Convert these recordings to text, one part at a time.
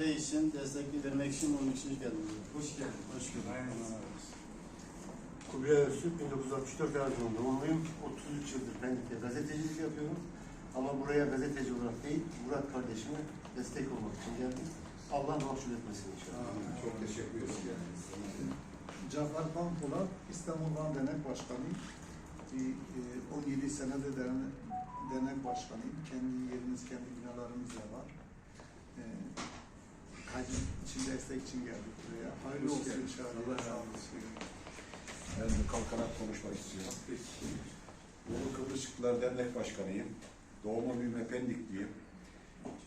Bey için destek vermek için onun için geldim. Hoş geldin. Hoş geldin. Aynen. Kubilay Öztürk, 1964 Erzurum'da doğumluyum. 33 yıldır Pendik'te gazetecilik yapıyorum. Ama buraya gazeteci olarak değil, Murat kardeşime destek olmak için geldim. Allah mahcup etmesin inşallah. Çok teşekkür ederim. Cafer Panpolat, İstanbul Van Dernek Başkanıyım. Bir, e, 17 senedir dernek, dernek başkanıyım. Kendi yerimiz, kendi binalarımız da var. Hacı için destek için geldik buraya. Hayırlı Hoş olsun inşallah. Allah razı olun. Ben de kalkarak konuşmak istiyorum. Doğu Kıbrıslıklar Dernek Başkanıyım. Doğma büyüme Pendikliyim.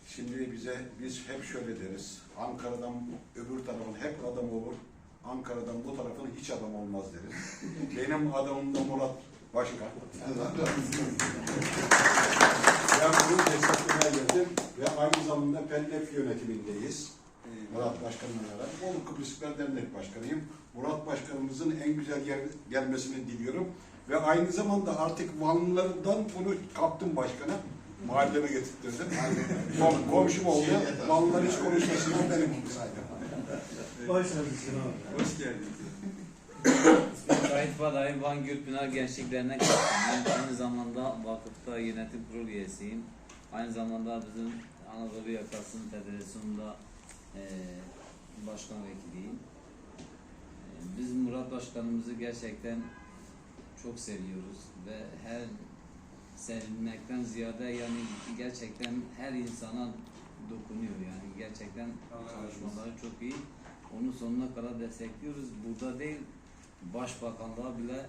Şimdi bize biz hep şöyle deriz. Ankara'dan öbür tarafın hep adam olur. Ankara'dan bu tarafın hiç adam olmaz deriz. Benim adamım da Murat Başkan. ben bunu desteklemeye geldim ve aynı zamanda Pendek yönetimindeyiz. Murat Başkan'la beraber. Bolu Kıbrıslıklar Dernek Başkanıyım. Murat Başkanımızın en güzel yer, gelmesini diliyorum. Ve aynı zamanda artık Vanlılardan bunu kaptım başkana. Mahalleme getirttirdim. Kom, komşum oldu. Vanlılar hiç konuşmasından benim saydım. Hoş geldin abi. Hoş geldin. Sait Faday Van Gürpınar Gençlik Dernek Başkanıyım. Aynı zamanda vakıfta yönetim kurulu üyesiyim. Aynı zamanda bizim Anadolu Yakası'nın federasyonunda eee başkan vekiliyim. Eee, Biz Murat Başkanımızı gerçekten çok seviyoruz ve her sevilmekten ziyade yani gerçekten her insana dokunuyor yani gerçekten çalışmaları çok iyi. Onu sonuna kadar destekliyoruz. Burada değil başbakanlığa bile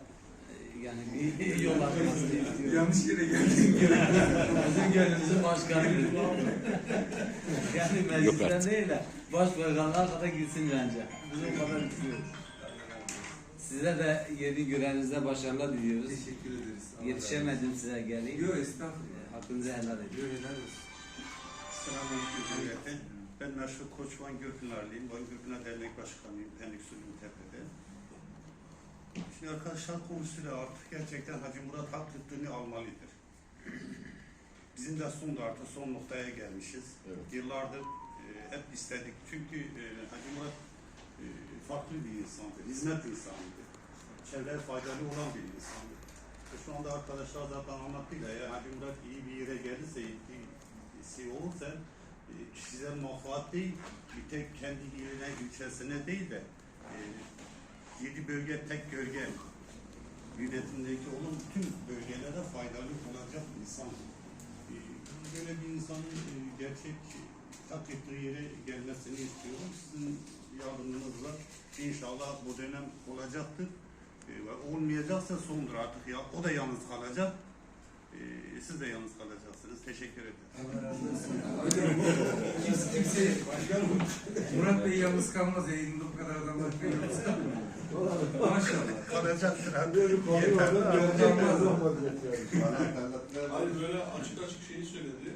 yani bir yol açmasını istiyoruz. Yanlış yere geldin. Bizim gönlümüzün başkanıyız. yani meclisten değil de başbakanlığa kadar gitsin bence. Biz o kadar istiyoruz. Size de yeni görevinizde başarılar diliyoruz. Teşekkür ederiz. Allah Yetişemedim size geleyim. Yok estağfurullah. E, Hakkınızı helal edin. Yok helal olsun. Selamünaleyküm. Ben Meşhur Koçvan Gürpınarlıyım. Van Gürpınar Dernek Başkanıyım. Pendik Sülüm Tepe'de. Şimdi arkadaşlar konusuyla artık gerçekten Hacı Murat hak tuttuğunu almalıdır. Bizim de sonunda artık son noktaya gelmişiz. Evet. Yıllardır e, hep istedik. Çünkü e, Hacı Murat e, farklı bir insandı. Hizmet insanıydı. Çevreye faydalı olan bir insandı. E, şu anda arkadaşlar zaten anlattıyla ya Hacı Murat iyi bir yere gelirse, iyi bir şey olursa e, kişisel menfaat değil, bir tek kendi iline, ilçesine değil de e, yedi bölge tek gölge yönetimdeki olan bütün bölgelere faydalı olacak bir insan. E, böyle bir insanın e, gerçek hak ettiği yere gelmesini istiyorum. Sizin yardımınızla inşallah bu dönem olacaktır. E, ve olmayacaksa sondur artık ya. O da yalnız kalacak. E, siz de yalnız kalacaksınız. Teşekkür ederim. Kimse kimse başkanım. Murat Bey yalnız kalmaz yayında bu kadar adam var. Yalnız kalmıyor. Maşallah. Kalacaktır. Hayır böyle açık açık şeyi söyledi.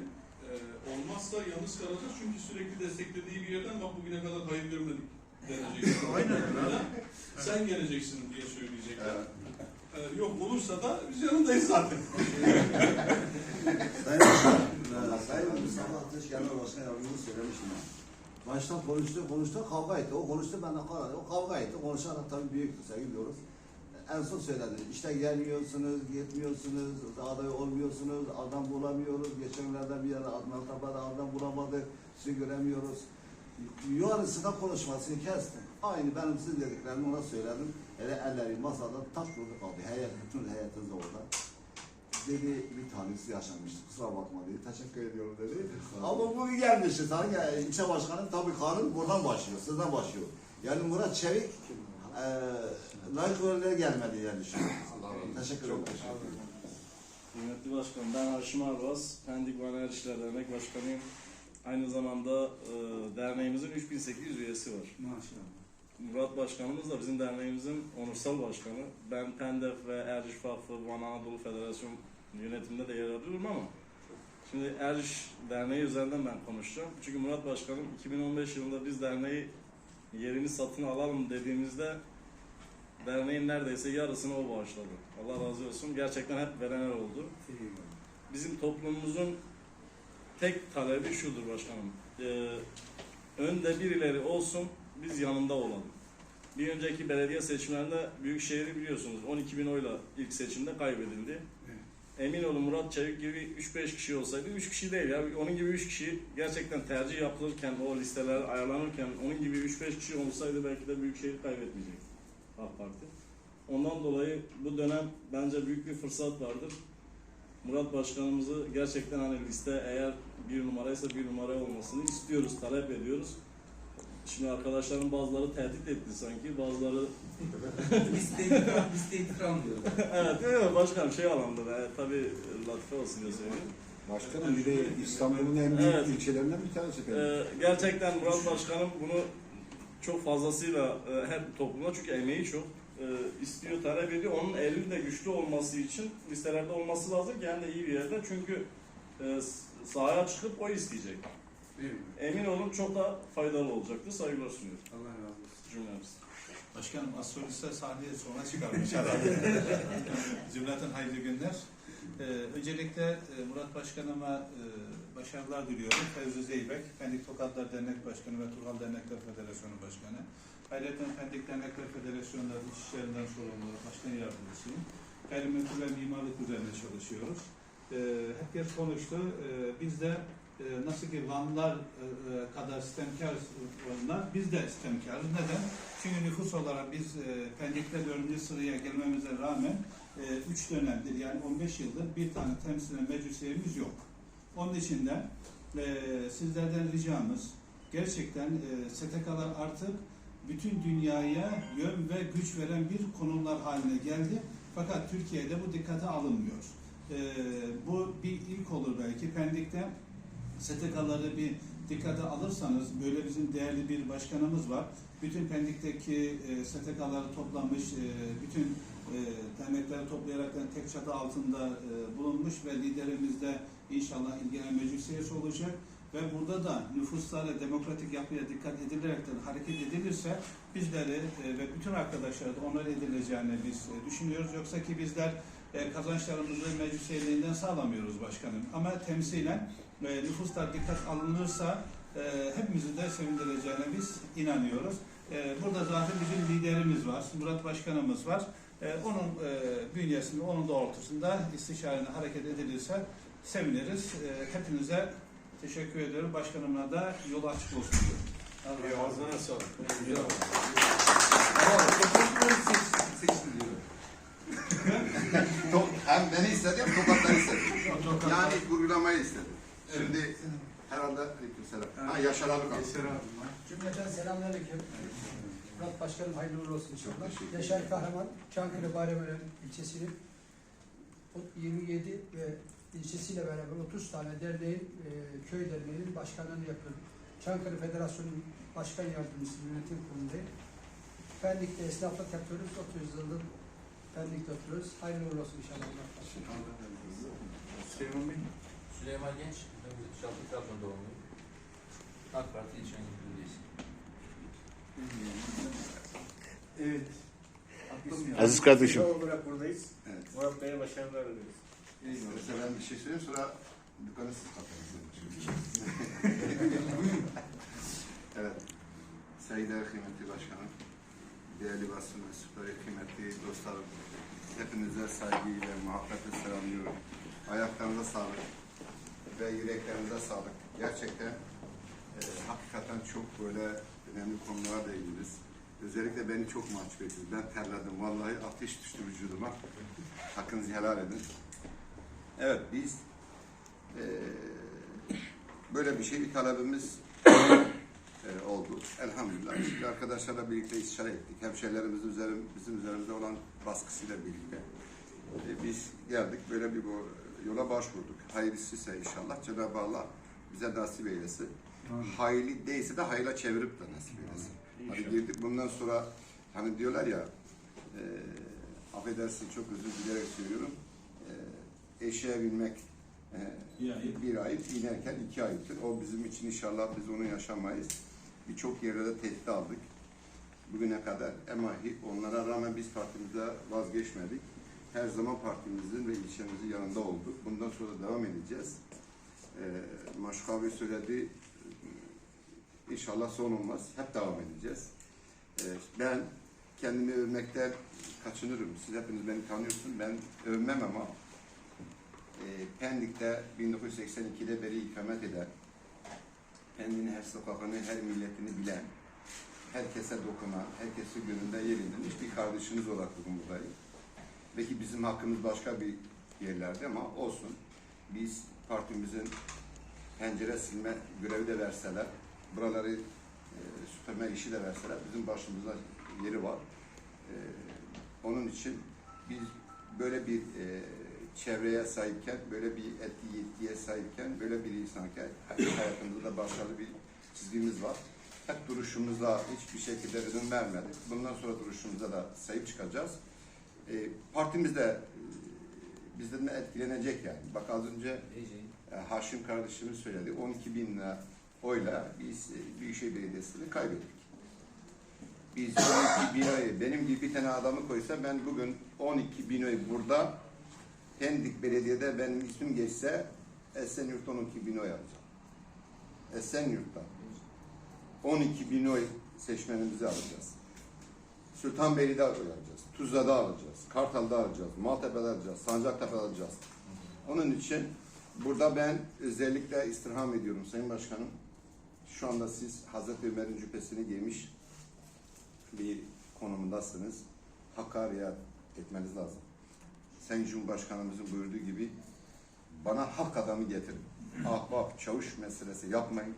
Ee, olmazsa yalnız kalacağız çünkü sürekli desteklediği bir yerden bak bugüne kadar hayır görmedik denecek. Aynen öyle. Sen geleceksin diye söyleyecekler. Ee, yok olursa da biz yanındayız zaten. Sayın Başkan, e, Sayın Mustafa Ateş Genel Başkan Yardımcısı söylemişim ben. Baştan konuştu, konuştu, kavga etti. O konuştu, ben de kavga O kavga etti. Konuşarak tabii büyük saygı duyuyoruz. En son söyledi. İşte gelmiyorsunuz, gitmiyorsunuz, aday olmuyorsunuz, adam bulamıyoruz. Geçenlerde bir yere Adnan adam bulamadık, sizi göremiyoruz. Yarısında konuşmasını kestim. Aynı benim siz dediklerimi ona söyledim. Hele elleri masada tak durdu kaldı. Heyet, bütün heyetiniz orada dedi bir tanesi yaşanmıştı. Kusura bakma dedi. Teşekkür ediyorum dedi. Ama bugün gelmişti. Sanki e, ilçe başkanı tabii karın buradan başlıyor. Sizden başlıyor. Yani Murat Çevik e, layık rolüne gelmedi yani düşünüyorum. Teşekkür ederim. Kıymetli Başkanım, ben Haşim Arbaz, Pendik Mahalle İşler Dernek Başkanıyım. Aynı zamanda e, derneğimizin 3800 üyesi var. Maşallah. Murat Başkanımız da bizim derneğimizin onursal başkanı. Ben Pendef ve Erciş Vakfı Van Anadolu Federasyon yönetiminde de yer alıyorum ama şimdi Erciş Derneği üzerinden ben konuşacağım. Çünkü Murat Başkanım 2015 yılında biz derneği yerini satın alalım dediğimizde derneğin neredeyse yarısını o bağışladı. Allah razı olsun. Gerçekten hep verenler oldu. bizim toplumumuzun tek talebi şudur başkanım. Ee, önde birileri olsun, biz yanında olalım. Bir önceki belediye seçimlerinde Büyükşehir'i biliyorsunuz 12 bin oyla ilk seçimde kaybedildi. Emin olun Murat Çevik gibi 3-5 kişi olsaydı, 3 kişi değil ya, onun gibi 3 kişi gerçekten tercih yapılırken, o listeler ayarlanırken, onun gibi 3-5 kişi olsaydı belki de Büyükşehir kaybetmeyecekti AK Parti. Ondan dolayı bu dönem bence büyük bir fırsat vardır. Murat Başkanımızı gerçekten hani liste eğer bir numaraysa bir numara olmasını istiyoruz, talep ediyoruz. Şimdi arkadaşların bazıları tehdit etti sanki, bazıları Liste itikram diyor. evet, evet başkanım şey alındı be, tabii latife olsun diye söylüyorum. Başkanım bir de İstanbul'un en büyük Evet. ilçelerinden bir tanesi benim. Ee, gerçekten Murat Başkanım bunu çok fazlasıyla e, hem toplumda çünkü emeği çok e, istiyor, talep ediyor. Onun eli de güçlü olması için listelerde olması lazım ki hem de iyi bir yerde. Çünkü e, sahaya çıkıp oy isteyecek. Değil mi? Emin olun çok da faydalı olacaktır. Saygılar sunuyorum Allah razı olsun. cümlemiz. Başkanım astrolojisi sahneye sonra çıkarmış herhalde. Cümleten hayırlı günler. Ee, öncelikle e, Murat Başkanıma e, başarılar diliyorum. Fevzi Zeybek, Pendik Tokatlar Dernek Başkanı ve Turhal Dernekler Federasyonu Başkanı. Ayrıca Pendik Dernekler Federasyonu'nda iç işlerinden sorumlu başkan yardımcısıyım. Gayrimenkul ve mimarlık üzerine çalışıyoruz. Ee, hep yer konuştu. Ee, biz de e, nasıl ki Vanlılar e, e, kadar sistemkar onlar, biz de sistemkarız. Neden? Çünkü nüfus olarak biz e, Pendik'te dördüncü sıraya gelmemize rağmen 3 dönemdir yani 15 yıldır bir tane temsilen meclisiyemiz yok. Onun için de e, sizlerden ricamız gerçekten e, STK'lar artık bütün dünyaya yön ve güç veren bir konumlar haline geldi. Fakat Türkiye'de bu dikkate alınmıyor. E, bu bir ilk olur belki. Pendik'te STK'ları bir dikkate alırsanız böyle bizim değerli bir başkanımız var. Bütün Pendik'teki e, STK'ları toplamış, e, bütün e, dernekleri toplayarak tek çatı altında e, bulunmuş ve liderimiz de inşallah ilgilenen meclis üyesi olacak. Ve burada da nüfuslara, demokratik yapıya dikkat edilerekten hareket edilirse bizleri e, ve bütün arkadaşları da onur edileceğini biz e, düşünüyoruz. Yoksa ki bizler e, kazançlarımızı meclis sağlamıyoruz başkanım. Ama temsilen e, nüfuslar dikkat alınırsa e, hepimizi de sevindireceğine biz inanıyoruz. E, burada zaten bizim liderimiz var, Murat Başkanımız var. E, onun e, bünyesinde, onun doğrultusunda istişarene hareket edilirse seviniriz. E, hepinize teşekkür ediyorum. Başkanımla da yolu açık olsun diyorum. Ağzına sağlık. Hem beni istedi hem tokatları istedi. Yani uygulamayı istedi. Şimdi herhalde aleykümselam. Ha Yaşar abi kaldı. Yaşar abi. Cümleten selamünaleyküm. Murat Başkanım hayırlı uğurlu olsun inşallah. Yaşar Kahraman, Çankırı Bayramören ilçesinin 27 ve ilçesiyle beraber 30 tane derneğin, e, köy derneğinin başkanlığını yapıyorum. Çankırı Federasyonu Başkan Yardımcısı Yönetim Kurulu'ndayım. Pendik'te esnaflık yapıyoruz. 30 yıldır Pendik'te oturuyoruz. Hayırlı uğurlu olsun inşallah. Süleyman Bey. Süleyman Genç, Şarkı Trabzon doğumluyum. AK Parti İlçe Yönetim Üyesi. Evet. Aklım ya. Aziz kardeşim. olarak buradayız. Evet. Murat Bey'e başarılar diliyoruz. Mesela ben bir şey söyleyeyim sonra dükkanı siz kapatırsınız. evet. Saygıdeğer kıymetli başkanım, değerli basın mensupları, kıymetli dostlarım, hepinize saygıyla, muhabbetle selamlıyorum. Ayaklarınıza sağlık ve yüreklerinize sağlık. Gerçekten e, hakikaten çok böyle önemli konulara değindiniz. Özellikle beni çok mahcup ettiniz. Ben terledim. Vallahi ateş düştü vücuduma. Hakkınızı helal edin. Evet biz eee, böyle bir şey bir talebimiz eee, oldu. Elhamdülillah. Şimdi arkadaşlarla birlikte istişare ettik. Hemşehrilerimizin üzerim, bizim üzerimizde olan baskısıyla birlikte. Eee, biz geldik böyle bir bu yola başvurduk. Hayırlısıysa inşallah Cenab-ı Allah bize nasip eylesin. Hayırlı değilse de hayırla çevirip de nasip eylesin. Hani girdik bundan sonra hani diyorlar ya eee affedersin çok özür dileyerek söylüyorum. Eee eşeğe binmek eee, Bir ayıp. bir ayıp, inerken iki ayıptır. O bizim için inşallah biz onu yaşamayız. Birçok yerde tehdit aldık. Bugüne kadar ama onlara rağmen biz partimizde vazgeçmedik. Her zaman partimizin ve ilçemizin yanında olduk. Bundan sonra devam edeceğiz. Ee, Maşuk abi söyledi, İnşallah son olmaz. Hep devam edeceğiz. Ee, ben kendimi övmekten kaçınırım. Siz hepiniz beni tanıyorsunuz. Ben övmem ama e, Pendik'te 1982'de beri ikamet eden, Pendik'in her sokakını, her milletini bilen, herkese dokunan, herkesi gönlünde yer edinmiş bir kardeşiniz olarak bugün buradayım. Belki bizim hakkımız başka bir yerlerde ama olsun. Biz partimizin pencere silme görevi de verseler, buraları e, süpürme işi de verseler bizim başımızda yeri var. E, onun için biz böyle bir e, çevreye sahipken, böyle bir etki yetkiye sahipken, böyle bir insanken hayatımızda da başarılı bir çizgimiz var. Hep duruşumuza hiçbir şekilde ödün vermedik. Bundan sonra duruşumuza da sahip çıkacağız. E, partimiz de e, bizden de etkilenecek yani. Bak az önce e, Haşim kardeşimiz söyledi. 12 bin lira oyla biz e, Büyükşehir Belediyesi'ni kaybettik. Biz 12 bin oy, benim gibi bir tane adamı koysa ben bugün 12 bin oy burada Pendik Belediye'de benim ismim geçse Esenyurt'ta 12 bin oy alacağım. Esenyurt'ta 12 bin oy seçmenimizi alacağız. Sultanbeyli'de alacağız. Tuzla'da alacağız. Kartal'da alacağız. Maltepe'de alacağız. Sancaktepe'de alacağız. Onun için burada ben özellikle istirham ediyorum Sayın Başkanım. Şu anda siz Hazreti Ömer'in cübbesini giymiş bir konumundasınız. Hakka riayet etmeniz lazım. Sayın Cumhurbaşkanımızın buyurduğu gibi bana hak adamı getirin. Ahbap, çavuş meselesi yapmayın.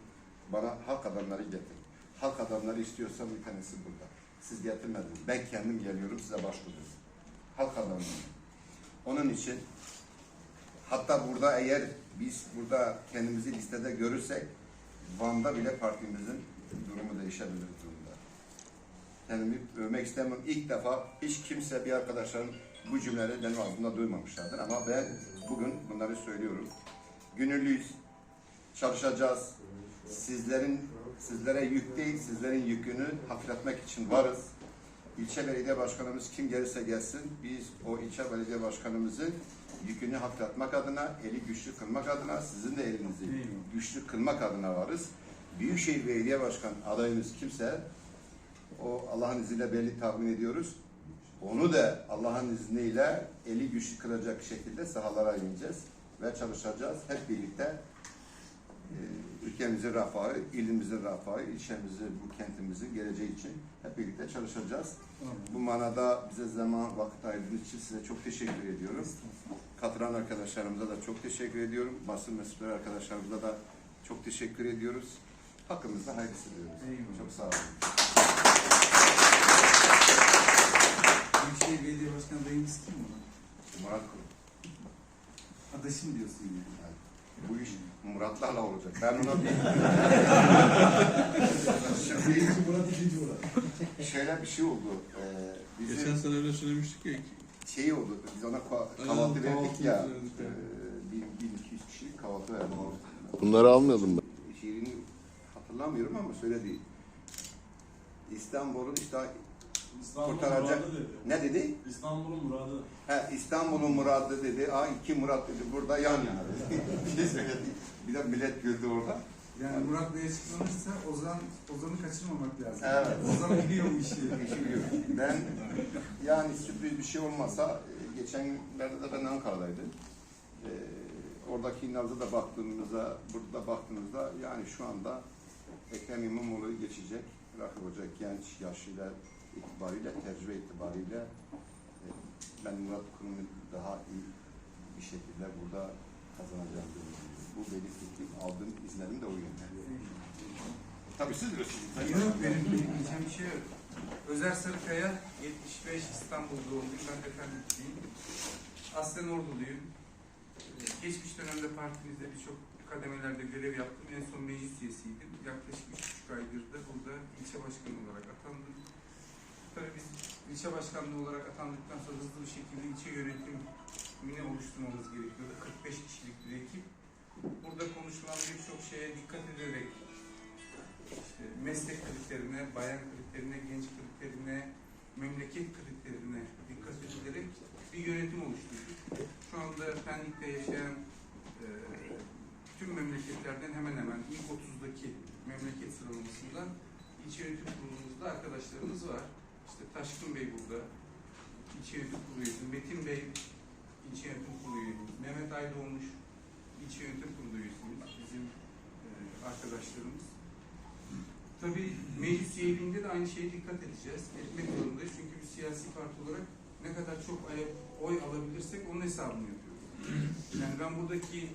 Bana hak adamları getirin. Hak adamları istiyorsam bir tanesi burada. Siz getirmediniz. Ben kendim geliyorum size başvuruyorum. Halk adamları. Onun için hatta burada eğer biz burada kendimizi listede görürsek Van'da bile partimizin durumu değişebilir durumda. Kendimi övmek istemiyorum. İlk defa hiç kimse bir arkadaşlarım bu cümleleri benim ağzımda duymamışlardır ama ben bugün bunları söylüyorum. Gönüllüyüz, çalışacağız. Sizlerin sizlere yük değil, sizlerin yükünü hafifletmek için varız. İlçe belediye başkanımız kim gelirse gelsin, biz o ilçe belediye başkanımızın yükünü hafifletmek adına, eli güçlü kılmak adına, sizin de elinizi güçlü kılmak adına varız. Büyükşehir Belediye Başkan adayımız kimse, o Allah'ın izniyle belli tahmin ediyoruz. Onu da Allah'ın izniyle eli güçlü kılacak şekilde sahalara ineceğiz ve çalışacağız. Hep birlikte e, ülkemizin refahı, ilimizin refahı, ilçemizin, bu kentimizin geleceği için hep birlikte çalışacağız. Bu manada bize zaman, vakit ayırdığınız için size çok teşekkür ediyorum. Katılan arkadaşlarımıza da çok teşekkür ediyorum. Basın mensupları arkadaşlarımıza da çok teşekkür ediyoruz. Hakkımızda hayırlısı diyoruz. Eyvallah. Çok sağ olun. Büyükşehir Belediye Başkanı dayımız kim mi? Murat Kurum. Adaşım diyorsun yani. Yani bu iş Muratlarla olacak. Ben ona bir... Şimdi Murat ikinci Murat. şöyle bir şey oldu. Ee, bizim Geçen sene öyle söylemiştik ya. şey oldu. Biz ona kahvaltı verdik ya. verdik, E, evet. bir, 1200 kişilik kahvaltı verdik. Bunları almayalım ben. Şiirini hatırlamıyorum ama söyledi. İstanbul'un işte kurtaracak. Ne dedi? İstanbul'un muradı. He, İstanbul'un muradı dedi. Aa iki Murat dedi. Burada yan yana dedi. bir şey söyledi. Bir de millet güldü orada. Yani Murat Bey açıklamışsa Ozan, Ozan'ı kaçırmamak lazım. Evet. Ozan biliyor bu işi. İşi biliyor. Ben yani sürpriz bir şey olmasa e, geçen günlerde de ben Ankara'daydım. Ee, oradaki nabza da baktığımızda, burada baktığımızda yani şu anda Ekrem İmamoğlu geçecek. Rakip olacak genç, yaşıyla itibariyle, tecrübe itibariyle e, ben Murat Kurum'u daha iyi bir şekilde burada kazanacağım. Bu benim fikrim, aldığım izlenim de o yönde. Tabii siz biliyorsunuz. Yok benim diyeceğim bir şey yok. Özer Sarıkaya 75 İstanbul doğumluyum. Ben efendim Aslen Orduluyum. Ee, Geçmiş dönemde partimizde birçok kademelerde görev yaptım. En son meclis üyesiydim. Yaklaşık üç buçuk aydır da burada ilçe başkanı olarak atandım. Tabii biz ilçe başkanlığı olarak atandıktan sonra hızlı bir şekilde ilçe yönetimini oluşturmamız gerekiyordu. 45 kişilik bir ekip. Burada konuşulan birçok şeye dikkat ederek işte meslek kriterine, bayan kriterine, genç kriterine, memleket kriterine dikkat edilerek bir yönetim oluşturduk. Şu anda Pendik'te yaşayan e, tüm memleketlerden hemen hemen ilk 30'daki memleket sıralamasında ilçe yönetim kurulumuzda arkadaşlarımız var. İşte Taşkın Bey burada, ilçe yönetim Metin Bey ilçe yönetim kurulu Mehmet Aydoğmuş ilçe yönetim kurulu üyesimiz, bizim e, arkadaşlarımız. Tabii meclis üyeliğinde de aynı şeye dikkat edeceğiz. Etmek zorundayız çünkü bir siyasi parti olarak ne kadar çok oy alabilirsek onun hesabını yapıyoruz. Yani ben buradaki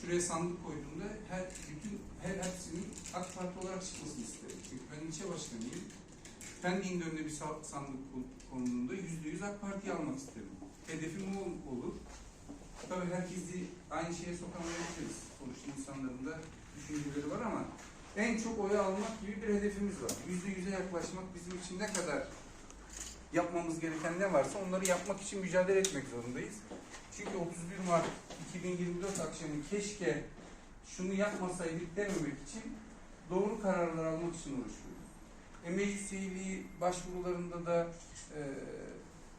şuraya sandık koyduğumda her bütün her hepsinin AK Parti olarak çıkmasını isterim. Çünkü ben ilçe başkanıyım. Pendik'in önüne bir sa- sandık kon- konduğunda yüzde yüz AK Parti'yi almak isterim. Hedefim o olur. Tabii herkesi aynı şeye sokamayabiliriz. Sonuçta insanların da düşünceleri var ama en çok oyu almak gibi bir hedefimiz var. Yüzde yüze yaklaşmak bizim için ne kadar yapmamız gereken ne varsa onları yapmak için mücadele etmek zorundayız. Çünkü 31 Mart 2024 akşamı keşke şunu yapmasaydık dememek için doğru kararlar almak için uğraşıyoruz. E, meclis üyeliği başvurularında da e,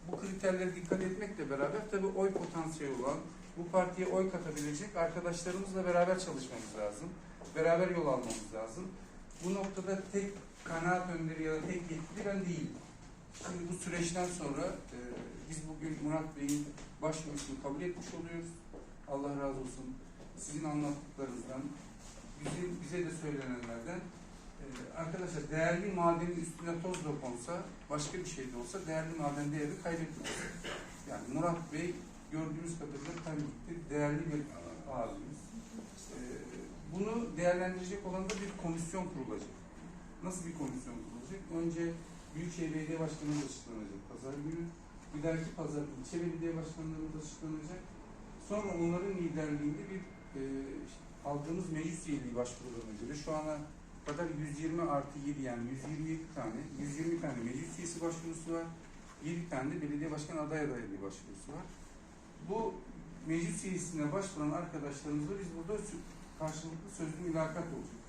bu kriterlere dikkat etmekle beraber tabii oy potansiyeli olan, bu partiye oy katabilecek arkadaşlarımızla beraber çalışmamız lazım. Beraber yol almamız lazım. Bu noktada tek kanaat önderi ya da tek yetkili ben değilim. Şimdi bu süreçten sonra e, biz bugün Murat Bey'in başvurusunu kabul etmiş oluyoruz. Allah razı olsun. Sizin anlattıklarınızdan, bizim, bize de söylenenlerden arkadaşlar değerli madenin üstüne toz da konsa, başka bir şey de olsa değerli maden değeri kaybetmez. Yani Murat Bey gördüğümüz kadarıyla kaybetti. Değerli bir abimiz. E, bunu değerlendirecek olan da bir komisyon kurulacak. Nasıl bir komisyon kurulacak? Önce Büyükşehir Belediye Başkanımız açıklanacak pazar günü. Bir dahaki pazar ilçe belediye başkanlarımız açıklanacak. Sonra onların liderliğinde bir e, aldığımız meclis üyeliği başvurularına göre şu ana kadar 120 artı 7 yani 127 tane, 120 tane meclis üyesi başvurusu var. 7 tane de belediye başkan aday adaylığı başvurusu var. Bu meclis üyesine başvuran arkadaşlarımızla biz burada karşılıklı sözlü mülakat olacak.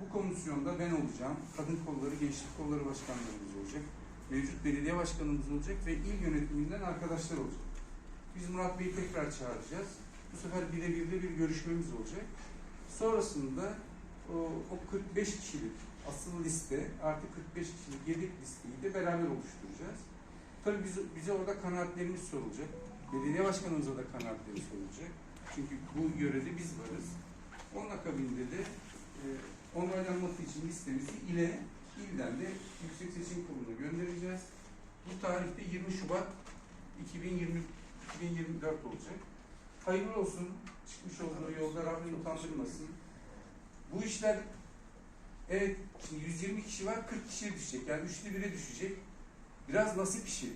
Bu komisyonda ben olacağım. Kadın kolları, gençlik kolları başkanlarımız olacak. Mevcut belediye başkanımız olacak ve il yönetiminden arkadaşlar olacak. Biz Murat Bey'i tekrar çağıracağız. Bu sefer birebir de bir görüşmemiz olacak. Sonrasında o, o 45 kişilik asıl liste artı 45 kişilik yedek listeyi de beraber oluşturacağız. Tabii biz, bize orada kanaatlerimiz sorulacak. Belediye başkanımıza da kanaatleri sorulacak. Çünkü bu yörede biz varız. Onun akabinde de e, onaylanması için listemizi ile ilden de Yüksek Seçim Kurulu'na göndereceğiz. Bu tarihte 20 Şubat 2020 2024 olacak. Hayırlı olsun. Çıkmış olduğu yolda Rabbim utandırmasın. Bu işler evet şimdi 120 kişi var 40 kişiye düşecek. Yani üçte bire düşecek. Biraz nasip işi.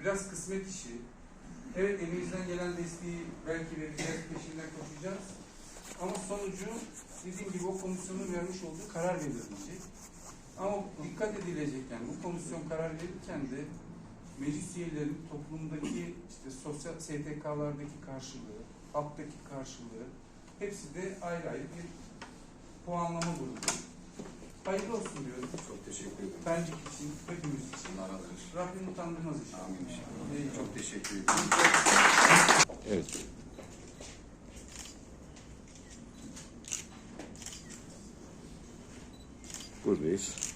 Biraz kısmet işi. Evet elimizden gelen desteği belki vereceğiz, peşinden koşacağız. Ama sonucu dediğim gibi o komisyonun vermiş olduğu karar belirleyecek. Ama dikkat edilecek yani bu komisyon karar verirken de meclis üyelerinin toplumdaki işte sosyal STK'lardaki karşılığı, halktaki karşılığı hepsi de ayrı ayrı bir puanlama grubu. Hayırlı olsun diyorum. Çok teşekkür ederim. Pencik için, hepimiz için. Allah. Rabbim utandırmaz inşallah. Amin inşallah. Eyvallah. Çok teşekkür ederim. Evet. Buradayız.